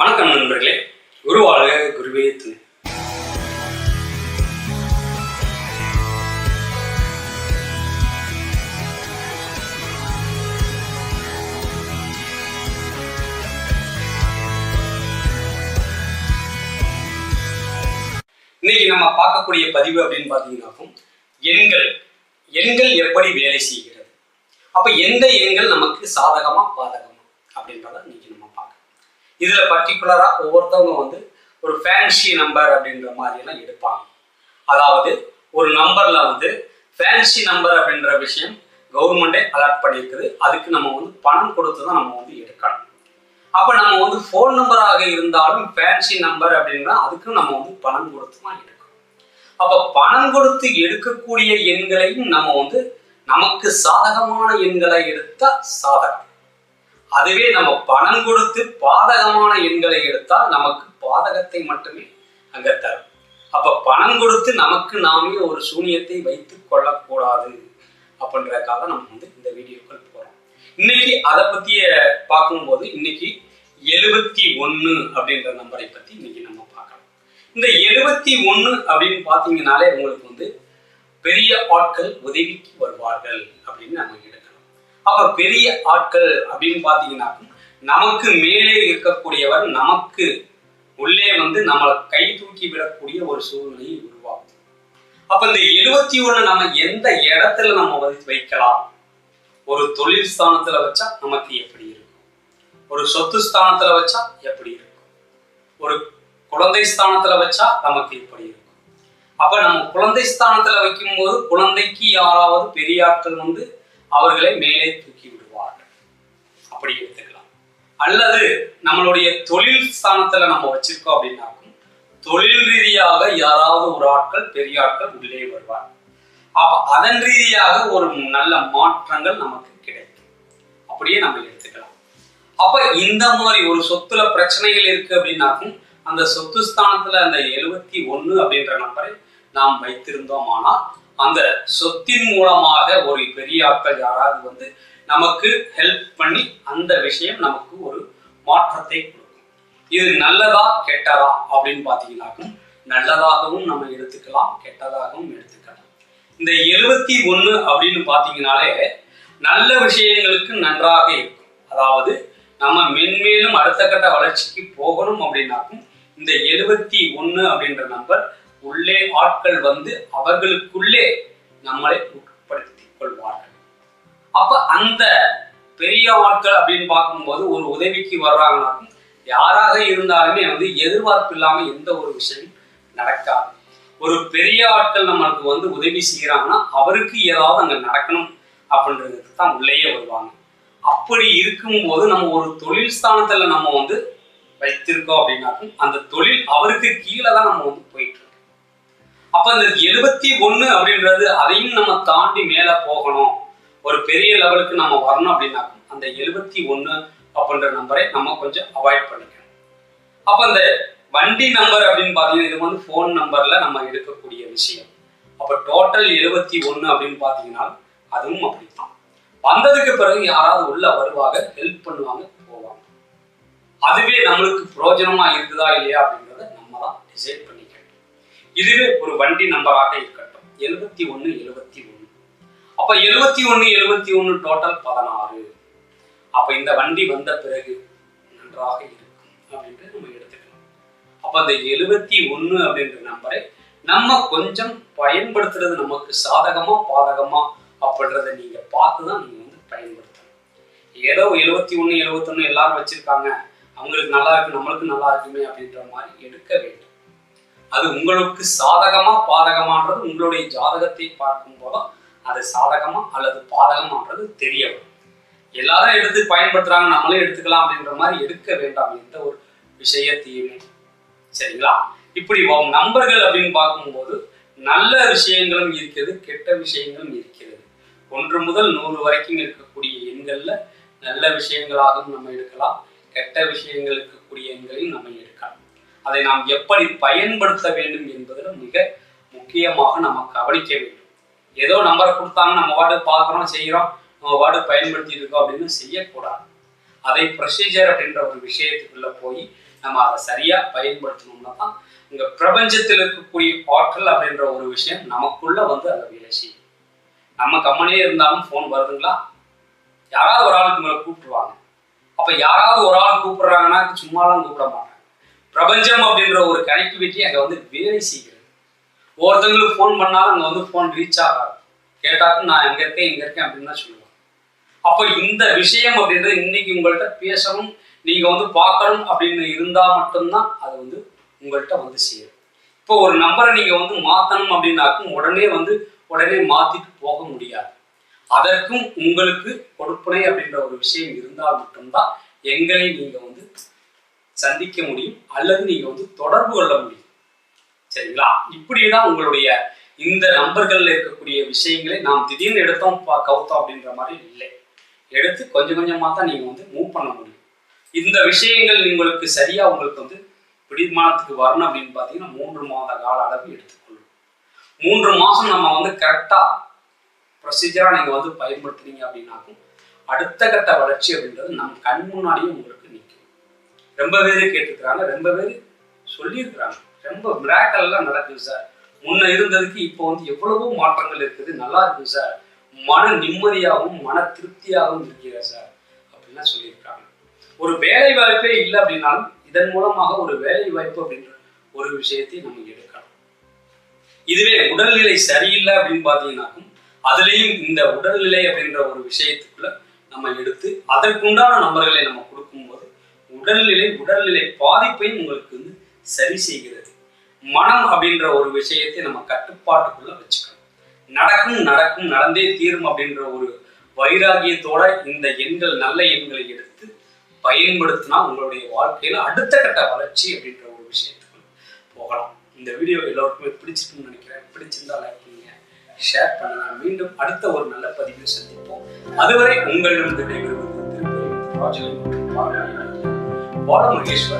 வணக்கம் நண்பர்களே. குருவாழ்க குருவே துணை. இன்னைக்கு நம்ம பார்க்கக்கூடிய பதிவு அப்படின்னு பார்த்தீங்கன்னாக்கும் எண்கள். எண்கள் எப்படி வேலை செய்கிறது? அப்ப எந்த எண்கள் நமக்கு சாதகமா பாதகமா அப்படின்றத இன்னைக்கு இதுல பர்டிகுலரா ஒவ்வொருத்தவங்க வந்து ஒரு ஃபேன்சி நம்பர் அப்படின்ற மாதிரி எல்லாம் எடுப்பாங்க. அதாவது ஒரு நம்பர்ல வந்து ஃபேன்சி நம்பர் அப்படின்ற விஷயம் கவர்மெண்டே அலாட் பண்ணியிருக்குது. அதுக்கு நம்ம வந்து பணம் கொடுத்து தான் நம்ம வந்து எடுக்கணும். அப்ப நம்ம வந்து ஃபோன் நம்பராக இருந்தாலும் ஃபேன்சி நம்பர் அப்படின்னா அதுக்கும் நம்ம வந்து பணம் கொடுத்து தான் எடுக்கணும். அப்ப பணம் கொடுத்து எடுக்கக்கூடிய எண்களையும் நம்ம வந்து நமக்கு சாதகமான எண்களை எடுத்தா சாதகம். அதுவே நம்ம பணம் கொடுத்து பாதகமான எண்களை எடுத்தால் நமக்கு பாதகத்தை மட்டுமே அங்க தரும். அப்ப பணம் கொடுத்து நமக்கு நாமே ஒரு சூனியத்தை வைத்துக் கொள்ளக்கூடாது அப்படின்றதுக்காக நம்ம வந்து இந்த வீடியோக்கள் போறோம். இன்னைக்கு அதை பத்திய பார்க்கும்போது இன்னைக்கு எழுபத்தி ஒன்னு அப்படின்ற நம்பரை பத்தி இன்னைக்கு நம்ம பார்க்கலாம். இந்த எழுபத்தி ஒன்று அப்படின்னு பாத்தீங்கன்னாலே உங்களுக்கு வந்து பெரிய ஆட்கள் உதவிக்கு வருவார்கள் அப்படின்னு நம்ம எடுக்கலாம் அப்ப பெரிய ஆட்கள் அப்படின்னு பாத்தீங்கன்னா நமக்கு மேலே இருக்கக்கூடியவர் நமக்கு உள்ளே வந்து நம்மளை கை தூக்கி விடக்கூடிய ஒரு சூழ்நிலையை உருவாகும் அப்ப இந்த எழுபத்தி ஒண்ணு நம்ம எந்த இடத்துல நம்ம வைக்கலாம்? ஒரு தொழில் ஸ்தானத்துல வச்சா நமக்கு எப்படி இருக்கும்? ஒரு சொத்து ஸ்தானத்துல வச்சா எப்படி இருக்கும்? ஒரு குழந்தை ஸ்தானத்துல வச்சா நமக்கு எப்படி இருக்கும்? அப்ப நம்ம குழந்தை ஸ்தானத்துல வைக்கும்போது குழந்தைக்கு யாராவது பெரிய ஆட்கள் வந்து அவர்களை மேலே தூக்கி விடுவார்கள். அப்படி எடுத்துக்கலாம். அல்லது நம்மளுடைய தொழில் ஸ்தானத்துல நம்ம வச்சிருக்கோம் அப்படின்னாக்கும் தொழில் ரீதியாக யாராவது ஒரு ஆட்கள் பெரிய ஆட்கள் உள்ளே வருவார் அப்ப அதன் ரீதியாக ஒரு நல்ல மாற்றங்கள் நமக்கு கிடைக்கும். அப்படியே நம்ம எடுத்துக்கலாம். அப்ப இந்த மாதிரி ஒரு சொத்துல பிரச்சனைகள் இருக்கு அப்படின்னாக்கும் அந்த சொத்து ஸ்தானத்துல அந்த எழுபத்தி ஒண்ணு அப்படின்ற நம்பரை நாம் வைத்திருந்தோம் ஆனால் அந்த சொத்தின் மூலமாக ஒரு பெரிய ஆட்கள் யாராவது வந்து நமக்கு ஹெல்ப் பண்ணி அந்த விஷயம் நமக்கு ஒரு மாற்றத்தை கொடுக்கும். இது நல்லதா கெட்டதா அப்படின்னு பார்த்தீங்கன்னாக்கும் நல்லதாகவும் நம்ம எடுத்துக்கலாம் கெட்டதாகவும் எடுத்துக்கலாம். இந்த எழுபத்தி ஒன்று அப்படின்னு பார்த்தீங்கனாலே நல்ல விஷயங்களுக்கு நன்றாக இருக்கும். அதாவது நம்ம மென்மேலும் அடுத்த கட்ட வளர்ச்சிக்கு போகணும் அப்படின்னாக்கும் இந்த எழுபத்தி ஒன்று அப்படின்ற நம்பர் உள்ளே ஆட்கள் வந்து அவர்களுக்குள்ளே நம்மளை உட்படுத்திக் கொள்வார்கள். அப்ப அந்த பெரிய ஆட்கள் அப்படின்னு பார்க்கும்போது ஒரு உதவிக்கு வர்றாங்கனாக்கும் யாராக இருந்தாலுமே வந்து எதிர்பார்ப்பு இல்லாம எந்த ஒரு விஷயம் நடக்காது. ஒரு பெரிய ஆட்கள் நம்மளுக்கு வந்து உதவி செய்யறாங்கன்னா அவருக்கு ஏதாவது அங்க நடக்கணும் அப்படின்றதுக்கு தான் உள்ளேயே வருவாங்க. அப்படி இருக்கும்போது நம்ம ஒரு தொழில் ஸ்தானத்துல நம்ம வந்து வைத்திருக்கோம் அப்படின்னாக்கும் அந்த தொழில் அவருக்கு கீழே தான் நம்ம வந்து அப்ப இந்த எழுபத்தி ஒண்ணு அப்படின்றது அதையும் நம்ம தாண்டி மேல போகணும். ஒரு பெரிய லெவலுக்கு நம்ம வரணும் அப்படின்னா அந்த எழுபத்தி ஒண்ணு அப்படின்ற நம்பரை நம்ம கொஞ்சம் அவாய்ட் பண்ணிக்கணும். அப்ப இந்த வண்டி நம்பர் அப்படின்னு பாத்தீங்கன்னா இது வந்து ஃபோன் நம்பர்ல நம்ம எடுக்கக்கூடிய விஷயம். அப்ப டோட்டல் எழுபத்தி ஒண்ணு அப்படின்னு பாத்தீங்கன்னா அதுவும் அப்படித்தான். வந்ததுக்கு பிறகு யாராவது உள்ள வருவாங்க ஹெல்ப் பண்ணுவாங்க போவாங்க. அதுவே நம்மளுக்கு பிரயோஜனமா இருக்குதா இல்லையா அப்படின்றத நம்ம தான் டிசைட் பண்ணி இதுவே ஒரு வண்டி நம்பராக இருக்கட்டும். எழுபத்தி ஒன்று எழுபத்தி ஒன்று அப்ப எழுபத்தி ஒன்று எழுபத்தி ஒன்று டோட்டல் பதினாறு. அப்ப இந்த வண்டி வந்த பிறகு நன்றாக இருக்கும் அப்படின்ட்டு நம்ம எடுத்துக்கலாம். அப்ப அந்த எழுபத்தி ஒன்று அப்படின்ற நம்பரை நம்ம கொஞ்சம் பயன்படுத்துறது நமக்கு சாதகமா பாதகமா அப்படின்றத நீங்க பார்த்து தான் நீங்க வந்து பயன்படுத்தணும். ஏதோ எழுபத்தி ஒன்று எழுபத்தொன்னு எல்லாரும் வச்சிருக்காங்க. அவங்களுக்கு நல்லா இருக்கு நம்மளுக்கு நல்லா இருக்குமே அப்படின்ற மாதிரி எடுக்க வேண்டும். அது உங்களுக்கு சாதகமா பாதகமான்றது உங்களுடைய ஜாதகத்தை பார்க்கும் போதும் அது சாதகமா அல்லது பாதகமான்றது தெரிய வரும் எல்லாரும் எடுத்து பயன்படுத்துறாங்க நம்மளே எடுத்துக்கலாம் அப்படின்ற மாதிரி எடுக்க வேண்டாம் எந்த ஒரு விஷயத்தையுமே. சரிங்களா? இப்படி வ- நம்பர்கள் அப்படின்னு பார்க்கும்போது நல்ல விஷயங்களும் இருக்கிறது கெட்ட விஷயங்களும் இருக்கிறது. ஒன்று முதல் நூறு வரைக்கும் இருக்கக்கூடிய எண்கள்ல நல்ல விஷயங்களாகவும் நம்ம எடுக்கலாம் கெட்ட விஷயங்கள் இருக்கக்கூடிய எண்களையும் நம்ம எடுக்கலாம். அதை நாம் எப்படி பயன்படுத்த வேண்டும் என்பதில் மிக முக்கியமாக நம்ம கவனிக்க வேண்டும். ஏதோ நம்பரை கொடுத்தாங்க நம்ம வார்டு பார்க்குறோம் செய்கிறோம் நம்ம வார்டு பயன்படுத்திட்டு இருக்கோம் அப்படின்னு செய்யக்கூடாது. அதை ப்ரொசீஜர் அப்படின்ற ஒரு விஷயத்துக்குள்ளே போய் நம்ம அதை சரியாக பயன்படுத்தணும்னா தான் இந்த பிரபஞ்சத்தில் இருக்கக்கூடிய ஆற்றல் அப்படின்ற ஒரு விஷயம் நமக்குள்ள வந்து அதை வேலை செய்யும். நம்ம கம்மனே இருந்தாலும் ஃபோன் வருதுங்களா? யாராவது ஒரு ஆளுக்கு மேலே கூப்பிட்டுருவாங்க. அப்போ யாராவது ஒரு ஆள் கூப்பிடுறாங்கன்னா சும்மாலாம் கூப்பிட மாட்டாங்க. பிரபஞ்சம் அப்படின்ற ஒரு கனெக்டிவிட்டி அங்கே வந்து வேலை செய்கிறது. ஒருத்தவங்களுக்கு ஃபோன் பண்ணாலும் அங்கே வந்து ஃபோன் ரீச் ஆகாது. கேட்டாக்கும் நான் எங்கே இருக்கேன் இங்கே இருக்கேன் அப்படின்னு தான் சொல்லுவாங்க. அப்போ இந்த விஷயம் அப்படின்றது இன்னைக்கு உங்கள்கிட்ட பேசணும் நீங்கள் வந்து பார்க்கணும் அப்படின்னு இருந்தால் மட்டும்தான் அது வந்து உங்கள்கிட்ட வந்து சேரும். இப்போ ஒரு நம்பரை நீங்கள் வந்து மாற்றணும் அப்படின்னாக்கும் உடனே வந்து உடனே மாற்றிட்டு போக முடியாது. அதற்கும் உங்களுக்கு கொடுப்பனை அப்படின்ற ஒரு விஷயம் இருந்தால் மட்டும்தான் எங்களை நீங்கள் வந்து சந்திக்க முடியும் அல்லது நீங்க வந்து தொடர்பு கொள்ள முடியும். சரிங்களா? இப்படிதான் உங்களுடைய இந்த நம்பர்கள்ல இருக்கக்கூடிய விஷயங்களை நாம் திடீர்னு எடுத்தோம் பா- கவுத்தோம் அப்படின்ற மாதிரி இல்லை. எடுத்து கொஞ்சம் கொஞ்சமா தான் நீங்க வந்து மூவ் பண்ண முடியும். இந்த விஷயங்கள் உங்களுக்கு சரியா உங்களுக்கு வந்து பிடிமானத்துக்கு வரணும் அப்படின்னு பார்த்தீங்கன்னா மூன்று மாத கால அளவு எடுத்துக்கொள்ளும். மூன்று மாசம் நம்ம வந்து கரெக்டா ப்ரொசீஜரா நீங்க வந்து பயன்படுத்துனீங்க அப்படின்னாக்கும் அடுத்த கட்ட வளர்ச்சி அப்படின்றது நம் கண் முன்னாடியே உங்களுக்கு நிற்கும். ரொம்ப பேர் கேட்டிருக்கிறாங்க ரொம்ப பேர் சொல்லியிருக்கிறாங்க. ரொம்ப மிராக்கல்லாம் நடக்குது சார் முன்ன இருந்ததுக்கு இப்போ வந்து எவ்வளவோ மாற்றங்கள் இருக்குது. நல்லா இருக்குது சார் மன நிம்மதியாகவும் மன திருப்தியாகவும் இருக்கிறது சார் அப்படின்லாம் சொல்லியிருக்காங்க. ஒரு வேலை வாய்ப்பே இல்லை அப்படின்னாலும் இதன் மூலமாக ஒரு வேலை வாய்ப்பு அப்படின்ற ஒரு விஷயத்தை நம்ம எடுக்கலாம். இதுவே உடல்நிலை சரியில்லை அப்படின்னு பார்த்தீங்கன்னாக்கும் அதுலேயும் இந்த உடல்நிலை அப்படின்ற ஒரு விஷயத்துக்குள்ள நம்ம எடுத்து அதற்குண்டான நம்பர்களை நம்ம கொடுக்கும்போது உடல்நிலை உடல்நிலை பாதிப்பையும் உங்களுக்கு வந்து சரி செய்கிறது. மனம் அப்படின்ற ஒரு விஷயத்தை நம்ம கட்டுப்பாட்டுக்குள்ள வச்சுக்கணும். நடக்கும் நடக்கும் நடந்தே தீரும் அப்படின்ற ஒரு வைராகியத்தோட இந்த எண்கள் நல்ல எண்களை எடுத்து பயன்படுத்தினா உங்களுடைய வாழ்க்கையில அடுத்த கட்ட வளர்ச்சி அப்படின்ற ஒரு விஷயத்துக்கு போகலாம். இந்த வீடியோ எல்லோருக்குமே பிடிச்சிருக்குன்னு நினைக்கிறேன். பிடிச்சிருந்தா லைக் பண்ணுங்க ஷேர் பண்ணுங்க. மீண்டும் அடுத்த ஒரு நல்ல பதிவில் சந்திப்போம். அதுவரை உங்களிடம் விடைபெறுவது திருப்பதி ராஜலை மற்றும் bora no lixo.